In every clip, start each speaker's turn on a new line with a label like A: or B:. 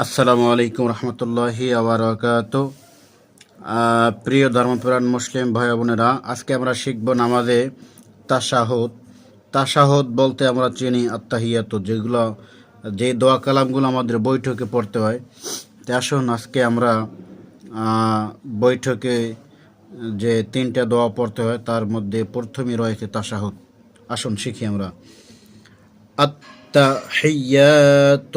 A: আসসালামু আলাইকুম রহমতুল্লাহি আবরকাত প্রিয় ধর্মপ্রাণ মুসলিম ভাই বোনেরা, আজকে আমরা শিখব নামাজে তাসাহত তাসাহত বলতে আমরা চিনি আত্মাহিয়াত যেগুলো, যে দোয়া কালামগুলো আমাদের বৈঠকে পড়তে হয়। তা আসুন আজকে আমরা বৈঠকে যে তিনটা দোয়া পড়তে হয়, তার মধ্যে প্রথমে রয়েছে তাসাহত আসুন শিখি আমরা। আত্মাহিয়াত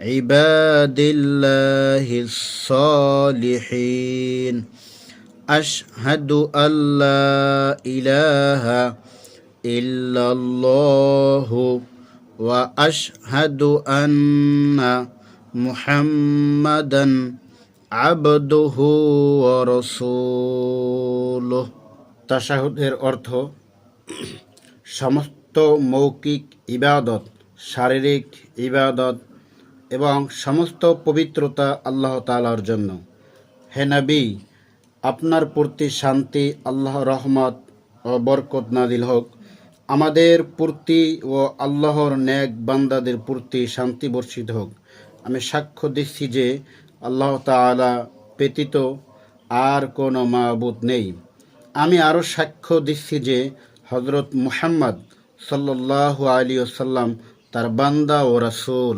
A: عباد الله الصالحين أشهد أن لا إله إلا الله وأشهد أن محمدا عبده ورسوله তাশাহুদের অর্থ সমস্ত মৌখিক ইবাদত শারীরিক ইবাদত এবং সমস্ত পবিত্রতা আল্লাহ তালার জন্য। হে নবী, আপনার প্রতি শান্তি, আল্লাহ রহমত ও বরকত নাদিল হোক। আমাদের প্রতি ও আল্লাহর ন্যাক বান্দাদের প্রতি শান্তি বর্ষিত হোক। আমি সাক্ষ্য দিচ্ছি যে আল্লাহ তাআলা ব্যতীত আর কোনো মাবুদ নেই। আমি আরও সাক্ষ্য দিচ্ছি যে হজরত মুহাম্মদ সাল্লাল্লাহু আলী সাল্লাম তার বান্দা ও রাসূল।